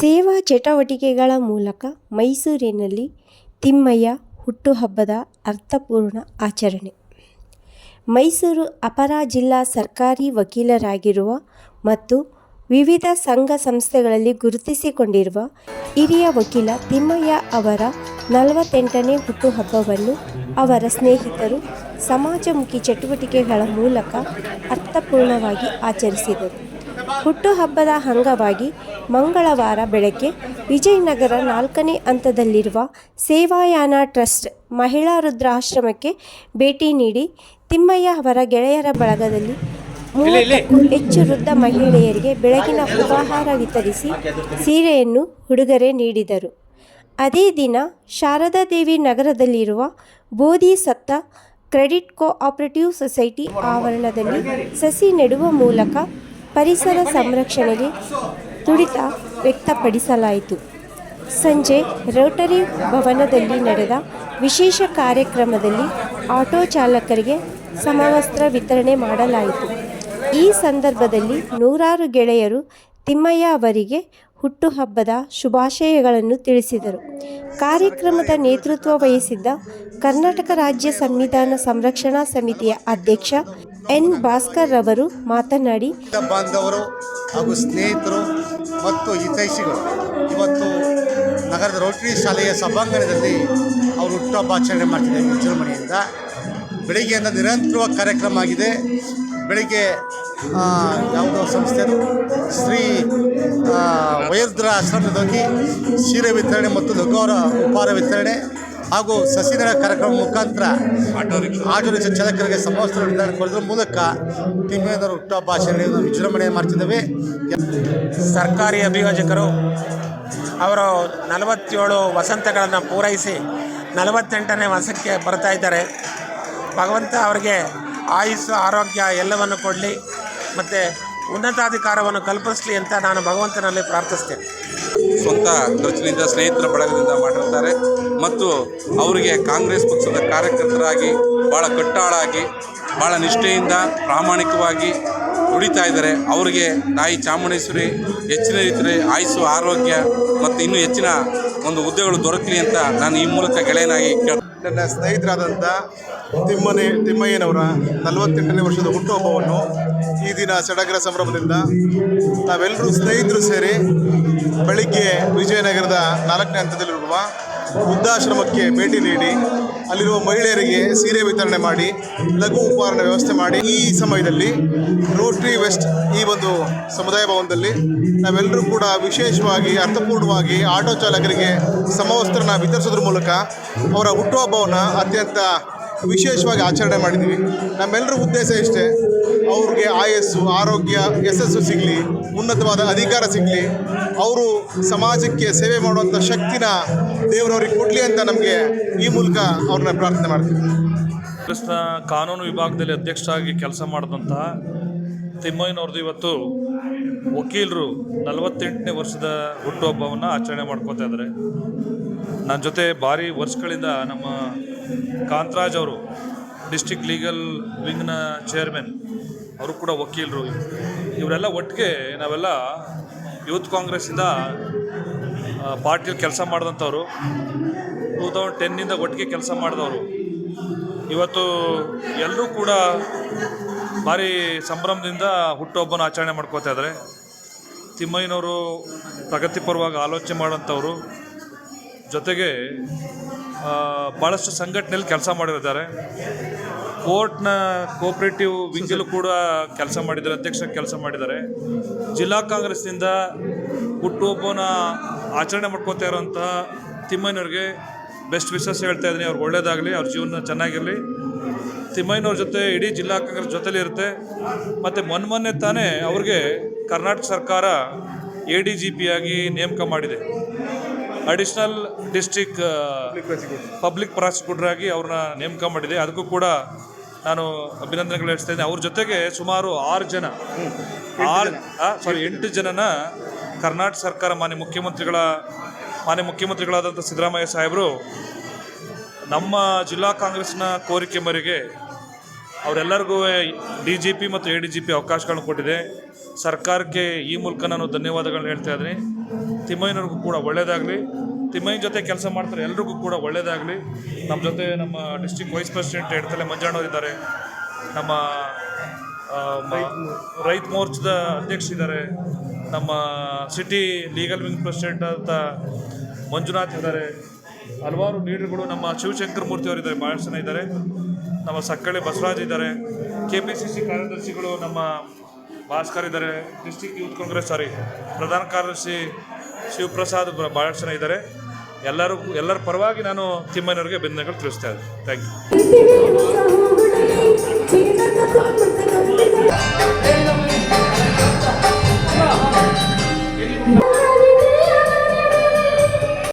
ಸೇವಾ ಚಟುವಟಿಕೆಗಳ ಮೂಲಕ ಮೈಸೂರಿನಲ್ಲಿ ತಿಮ್ಮಯ್ಯ ಹುಟ್ಟುಹಬ್ಬದ ಅರ್ಥಪೂರ್ಣ ಆಚರಣೆ. ಮೈಸೂರು ಅಪರ ಜಿಲ್ಲಾ ಸರ್ಕಾರಿ ವಕೀಲರಾಗಿರುವ ಮತ್ತು ವಿವಿಧ ಸಂಘ ಸಂಸ್ಥೆಗಳಲ್ಲಿ ಗುರುತಿಸಿಕೊಂಡಿರುವ ಹಿರಿಯ ವಕೀಲ ತಿಮ್ಮಯ್ಯ ಅವರ ನಲವತ್ತೆಂಟನೇ ಹುಟ್ಟುಹಬ್ಬವನ್ನು ಅವರ ಸ್ನೇಹಿತರು ಸಮಾಜಮುಖಿ ಚಟುವಟಿಕೆಗಳ ಮೂಲಕ ಅರ್ಥಪೂರ್ಣವಾಗಿ ಆಚರಿಸಿದರು. ಹುಟ್ಟುಹಬ್ಬದ ಅಂಗವಾಗಿ ಮಂಗಳವಾರ ಬೆಳಗ್ಗೆ ವಿಜಯನಗರ ನಾಲ್ಕನೇ ಹಂತದಲ್ಲಿರುವ ಸೇವಾಯಾನ ಟ್ರಸ್ಟ್ ಮಹಿಳಾ ರುದ್ರಾಶ್ರಮಕ್ಕೆ ಭೇಟಿ ನೀಡಿ ತಿಮ್ಮಯ್ಯ ಅವರ ಗೆಳೆಯರ ಬಳಗದಲ್ಲಿ ಮೂವತ್ತಕ್ಕೂ ಹೆಚ್ಚು ವೃದ್ಧ ಮಹಿಳೆಯರಿಗೆ ಬೆಳಗಿನ ಉಪಹಾರ ವಿತರಿಸಿ ಸೀರೆಯನ್ನು ಉಡುಗೊರೆ ನೀಡಿದರು. ಅದೇ ದಿನ ಶಾರದಾ ದೇವಿ ನಗರದಲ್ಲಿರುವ ಬೋಧಿ ಸತ್ತ ಕ್ರೆಡಿಟ್ ಕೋಆಪರೇಟಿವ್ ಸೊಸೈಟಿ ಆವರಣದಲ್ಲಿ ಸಸಿ ನೆಡುವ ಮೂಲಕ ಪರಿಸರ ಸಂರಕ್ಷಣೆಗೆ ತುಡಿತ ವ್ಯಕ್ತಪಡಿಸಲಾಯಿತು. ಸಂಜೆ ರೋಟರಿ ಭವನದಲ್ಲಿ ನಡೆದ ವಿಶೇಷ ಕಾರ್ಯಕ್ರಮದಲ್ಲಿ ಆಟೋ ಚಾಲಕರಿಗೆ ಸಮವಸ್ತ್ರ ವಿತರಣೆ ಮಾಡಲಾಯಿತು. ಈ ಸಂದರ್ಭದಲ್ಲಿ ನೂರಾರು ಗೆಳೆಯರು ತಿಮ್ಮಯ್ಯ ಅವರಿಗೆ ಹುಟ್ಟುಹಬ್ಬದ ಶುಭಾಶಯಗಳನ್ನು ತಿಳಿಸಿದರು. ಕಾರ್ಯಕ್ರಮದ ನೇತೃತ್ವ ವಹಿಸಿದ್ದ ಕರ್ನಾಟಕ ರಾಜ್ಯ ಸಂವಿಧಾನ ಸಂರಕ್ಷಣಾ ಸಮಿತಿಯ ಅಧ್ಯಕ್ಷ ಎನ್ ಭಾಸ್ಕರ್ ರವರು ಮಾತನಾಡಿ ಬಾಂಧವರು ಹಾಗೂ ಸ್ನೇಹಿತರು ಮತ್ತು ಹಿತೈಷಿಗಳು, ಇವತ್ತು ನಗರದ ರೋಟರಿ ಶಾಲೆಯ ಸಭಾಂಗಣದಲ್ಲಿ ಅವರು ಹುಟ್ಟುಹಬ್ಬ ಆಚರಣೆ ಮಾಡ್ತಿದ್ದಾರೆ. ವಿಜೃಂಭಣೆಯಿಂದ ಬೆಳಿಗ್ಗೆಯಿಂದ ನಿರಂತರವಾಗಿ ಕಾರ್ಯಕ್ರಮ ಆಗಿದೆ. ಬೆಳಿಗ್ಗೆ ಯಾವುದೋ ಸಂಸ್ಥೆ ಶ್ರೀ ಆ, ವಯೋವೃದ್ಧರ ಆಶ್ರಮದಲ್ಲಿ ಸೀರೆ ವಿತರಣೆ ಮತ್ತು ಲಘುವರ ಉಪಹಾರ ವಿತರಣೆ ಹಾಗೂ ಸಸಿಗಳ ಕಾರ್ಯಕ್ರಮ ಮುಖಾಂತರ ಆಟೋ ರಿಕ್ಷಾ ಚಾಲಕರಿಗೆ ಸಮವಸ್ತ್ರ ವಿತರಣೆ ಕೊಡೋದ್ರ ಮೂಲಕ ತಿಮ್ಮೇಂದ್ರ ಹುಟ್ಟುಹಬ್ಬ ಆಚರಣೆಯನ್ನು ವಿಜೃಂಭಣೆ ಮಾಡ್ತಿದ್ದೇವೆ. ಸರ್ಕಾರಿ ಅಭಿಯೋಜಕರು ಅವರು ನಲವತ್ತೇಳು ವಸಂತಗಳನ್ನು ಪೂರೈಸಿ ನಲವತ್ತೆಂಟನೇ ವಸಕ್ಕೆ ಬರ್ತಾ ಇದ್ದಾರೆ. ಭಗವಂತ ಅವರಿಗೆ ಆಯುಸ್ಸು ಆರೋಗ್ಯ ಎಲ್ಲವನ್ನು ಕೊಡಲಿ. ಮತ್ತು ಉನ್ನತಾಧಿಕಾರವನ್ನು ಕಲ್ಪಿಸಲಿ ಅಂತ ನಾನು ಭಗವಂತನಲ್ಲಿ ಪ್ರಾರ್ಥಿಸ್ತೇನೆ. ಸ್ವಂತ ಖರ್ಚಿನಿಂದ ಸ್ನೇಹಿತರ ಬಳಗದಿಂದ ಮಾಡಿರ್ತಾರೆ. ಮತ್ತು ಅವರಿಗೆ ಕಾಂಗ್ರೆಸ್ ಪಕ್ಷದ ಕಾರ್ಯಕರ್ತರಾಗಿ ಭಾಳ ಕಟ್ಟಾಳಾಗಿ ಭಾಳ ನಿಷ್ಠೆಯಿಂದ ಪ್ರಾಮಾಣಿಕವಾಗಿ ದುಡಿತಾ ಇದ್ದಾರೆ. ಅವರಿಗೆ ತಾಯಿ ಚಾಮುಂಡೇಶ್ವರಿ ಹೆಚ್ಚಿನ ರೀತಿಯಲ್ಲಿ ಆಯುಸ್ಸು ಆರೋಗ್ಯ ಮತ್ತು ಇನ್ನೂ ಹೆಚ್ಚಿನ ಒಂದು ಹುದ್ದೆಗಳು ದೊರಕಲಿ ಅಂತ ನಾನು ಈ ಮೂಲಕ ಗೆಳೆಯನಾಗಿ ಕೇಳ ನನ್ನ ಸ್ನೇಹಿತರಾದಂಥ ತಿಮ್ಮನೆ ತಿಮ್ಮಯ್ಯನವರ ನಲವತ್ತೆಂಟನೇ ವರ್ಷದ ಹುಟ್ಟುಹಬ್ಬವನ್ನು ಈ ದಿನ ಸಡಗರ ಸಂಭ್ರಮದಿಂದ ನಾವೆಲ್ಲರೂ ಸ್ನೇಹಿತರು ಸೇರಿ ಬೆಳಿಗ್ಗೆ ವಿಜಯನಗರದ ನಾಲ್ಕನೇ ಹಂತದಲ್ಲಿರುವ ವೃದ್ಧಾಶ್ರಮಕ್ಕೆ ಭೇಟಿ ನೀಡಿ, ಅಲ್ಲಿರುವ ಮಹಿಳೆಯರಿಗೆ ಸೀರೆ ವಿತರಣೆ ಮಾಡಿ, ಲಘು ಉಪಹಾರದ ವ್ಯವಸ್ಥೆ ಮಾಡಿ. ಈ ಸಮಯದಲ್ಲಿ ರೋಟ್ರಿ ವೆಸ್ಟ್ ಈ ಒಂದು ಸಮುದಾಯ ಭವನದಲ್ಲಿ ನಾವೆಲ್ಲರೂ ಕೂಡ ವಿಶೇಷವಾಗಿ, ಅರ್ಥಪೂರ್ಣವಾಗಿ ಆಟೋ ಚಾಲಕರಿಗೆ ಸಮವಸ್ತ್ರನ ವಿತರಿಸೋದ್ರ ಮೂಲಕ ಅವರ ಹುಟ್ಟುಹಬ್ಬವನ್ನು ಅತ್ಯಂತ ವಿಶೇಷವಾಗಿ ಆಚರಣೆ ಮಾಡಿದ್ದೀವಿ. ನಮ್ಮೆಲ್ಲರ ಉದ್ದೇಶ ಇಷ್ಟೇ, ಅವ್ರಿಗೆ ಆಯಸ್ಸು, ಆರೋಗ್ಯ, ಯಶಸ್ಸು ಸಿಗಲಿ, ಉನ್ನತವಾದ ಅಧಿಕಾರ ಸಿಗಲಿ, ಅವರು ಸಮಾಜಕ್ಕೆ ಸೇವೆ ಮಾಡುವಂಥ ಶಕ್ತಿನ ದೇವರವ್ರಿಗೆ ಕೊಡಲಿ ಅಂತ ನಮಗೆ ಈ ಮೂಲಕ ಅವ್ರನ್ನ ಪ್ರಾರ್ಥನೆ ಮಾಡ್ತೀವಿ. ಕೃಷ್ಣ ಕಾನೂನು ವಿಭಾಗದಲ್ಲಿ ಅಧ್ಯಕ್ಷರಾಗಿ ಕೆಲಸ ಮಾಡಿದಂತಹ ತಿಮ್ಮಯ್ಯನವ್ರದ್ದು ಇವತ್ತು ವಕೀಲರು ನಲವತ್ತೆಂಟನೇ ವರ್ಷದ ಹುಟ್ಟುಹಬ್ಬವನ್ನು ಆಚರಣೆ ಮಾಡ್ಕೋತಾ ಇದ್ದಾರೆ. ನನ್ನ ಜೊತೆ ಭಾರಿ ವರ್ಷಗಳಿಂದ ನಮ್ಮ ಕಾಂತರಾಜ್ ಅವರು ಡಿಸ್ಟಿಕ್ ಲೀಗಲ್ ವಿಂಗ್ನ ಚೇರ್ಮನ್ ಅವರು ಕೂಡ ವಕೀಲರು. ಇವರೆಲ್ಲ ಒಟ್ಟಿಗೆ ನಾವೆಲ್ಲ ಯೂತ್ ಕಾಂಗ್ರೆಸ್ಸಿಂದ ಪಾರ್ಟಿಯಲ್ಲಿ ಕೆಲಸ ಮಾಡಿದಂಥವ್ರು. ಟೂ ತೌಸಂಡ್ ಟೆನ್ನಿಂದ ಒಟ್ಟಿಗೆ ಕೆಲಸ ಮಾಡಿದವರು. ಇವತ್ತು ಎಲ್ಲರೂ ಕೂಡ ಭಾರಿ ಸಂಭ್ರಮದಿಂದ ಹುಟ್ಟುಹಬ್ಬನ ಆಚರಣೆ ಮಾಡ್ಕೋತಾ ಇದ್ದಾರೆ ತಿಮ್ಮಯ್ಯನವರು ಪ್ರಗತಿಪರವಾಗಿ ಆಲೋಚನೆ ಮಾಡೋಂಥವ್ರು ಜೊತೆಗೆ ಭಾಳಷ್ಟು ಸಂಘಟನೆಯಲ್ಲಿ ಕೆಲಸ ಮಾಡಿರ್ತಾರೆ. ಕೋರ್ಟ್ನ ಕೋಪರೇಟಿವ್ ವಿಂಗಲ್ಲೂ ಕೂಡ ಕೆಲಸ ಮಾಡಿದ್ದಾರೆ, ಅಧ್ಯಕ್ಷ ಕೆಲಸ ಮಾಡಿದ್ದಾರೆ. ಜಿಲ್ಲಾ ಕಾಂಗ್ರೆಸ್ನಿಂದ ಹುಟ್ಟುಹಬ್ಬನ ಆಚರಣೆ ಮಾಡ್ಕೋತಾ ಇರೋಂಥ ತಿಮ್ಮಯ್ಯನವ್ರಿಗೆ ಬೆಸ್ಟ್ ವಿಶ್ವಾಸ ಹೇಳ್ತಾ ಇದ್ದೀನಿ. ಅವ್ರಿಗೆ ಒಳ್ಳೇದಾಗಲಿ, ಅವ್ರ ಜೀವನ ಚೆನ್ನಾಗಿರಲಿ. ತಿಮ್ಮಯ್ಯನವ್ರ ಜೊತೆ ಇಡೀ ಜಿಲ್ಲಾ ಕಾಂಗ್ರೆಸ್ ಜೊತೆಲಿ ಇರುತ್ತೆ. ಮತ್ತು ಮೊನ್ನೆ ಮೊನ್ನೆ ತಾನೇ ಅವ್ರಿಗೆ ಕರ್ನಾಟಕ ಸರ್ಕಾರ ಎ ಡಿ ಜಿ ಪಿಯಾಗಿ ನೇಮಕ ಮಾಡಿದೆ. ಅಡಿಷ್ನಲ್ ಡಿಸ್ಟಿಕ್ ಪಬ್ಲಿಕ್ ಪ್ರಾಸಿಕ್ಯೂಟರ್ ಆಗಿ ಅವ್ರನ್ನ ನೇಮಕ ಮಾಡಿದೆ. ಅದಕ್ಕೂ ಕೂಡ ನಾನು ಅಭಿನಂದನೆಗಳು ಹೇಳ್ತಾ ಅವ್ರ ಜೊತೆಗೆ ಸುಮಾರು ಆರು ಜನ, ಆರು ಸಾರಿ ಎಂಟು ಜನನ ಕರ್ನಾಟಕ ಸರ್ಕಾರ ಮಾನ್ಯ ಮುಖ್ಯಮಂತ್ರಿಗಳ, ಮಾನ್ಯ ಮುಖ್ಯಮಂತ್ರಿಗಳಾದಂಥ ಸಿದ್ದರಾಮಯ್ಯ ಸಾಹೇಬರು ನಮ್ಮ ಜಿಲ್ಲಾ ಕಾಂಗ್ರೆಸ್ನ ಕೋರಿಕೆ ಮೇರೆಗೆ ಅವರೆಲ್ಲರಿಗೂ ಡಿ ಜಿ ಪಿ ಮತ್ತು ಎ ಡಿ ಜಿ ಪಿ ಅವಕಾಶಗಳನ್ನು ಕೊಟ್ಟಿದೆ. ಸರ್ಕಾರಕ್ಕೆ ಈ ಮೂಲಕ ನಾನು ಧನ್ಯವಾದಗಳನ್ನು ಹೇಳ್ತಾ ಇದ್ದೀನಿ. ತಿಮ್ಮಯ್ಯನವ್ರಿಗೂ ಕೂಡ ಒಳ್ಳೇದಾಗಲಿ. ತಿಮ್ಮಯ್ಯನ ಜೊತೆ ಕೆಲಸ ಮಾಡ್ತಾರೆ ಎಲ್ರಿಗೂ ಕೂಡ ಒಳ್ಳೇದಾಗಲಿ. ನಮ್ಮ ಜೊತೆ ನಮ್ಮ ಡಿಸ್ಟಿಕ್ ವೈಸ್ ಪ್ರೆಸಿಡೆಂಟ್ ಎಡ್ತಲೆ ಇದ್ದಾರೆ. ನಮ್ಮ ರೈತ ಮೋರ್ಚದ ರೈತ ಮೋರ್ಚಾದ ಅಧ್ಯಕ್ಷರಿದ್ದಾರೆ ನಮ್ಮ ಸಿಟಿ ಲೀಗಲ್ ವಿಂಗ್ ಪ್ರೆಸಿಡೆಂಟ್ ಅಂತ ಮಂಜುನಾಥ್ ಇದ್ದಾರೆ. ಹಲವಾರು ಲೀಡರ್ಗಳು ನಮ್ಮ ಶಿವಶಂಕರ್ ಮೂರ್ತಿ ಅವರಿದ್ದಾರೆ ಭಾಳಷ್ಟು ಜನ ಇದ್ದಾರೆ. ನಮ್ಮ ಸಕ್ಕಳೆ ಬಸವರಾಜ್ ಇದ್ದಾರೆ. ಕೆ ಪಿ ಸಿ ಸಿ ಕಾರ್ಯದರ್ಶಿಗಳು ನಮ್ಮ ಭಾಸ್ಕರ್ ಇದ್ದಾರೆ. ಡಿಸ್ಟಿಕ್ ಯೂತ್ ಕಾಂಗ್ರೆಸ್, ಸಾರಿ, ಪ್ರಧಾನ ಕಾರ್ಯದರ್ಶಿ ಶಿವಪ್ರಸಾದ್ ಭಾಳಷ್ಟು ಜನ ಇದ್ದಾರೆ. ಎಲ್ಲರೂ ಎಲ್ಲರ ಪರವಾಗಿ ನಾನು ತಿಮ್ಮನವ್ರಿಗೆ ಬೆಂದನೆಗಳು ತಿಳಿಸ್ತಾ ಇದ್ದೀನಿ. Thank you.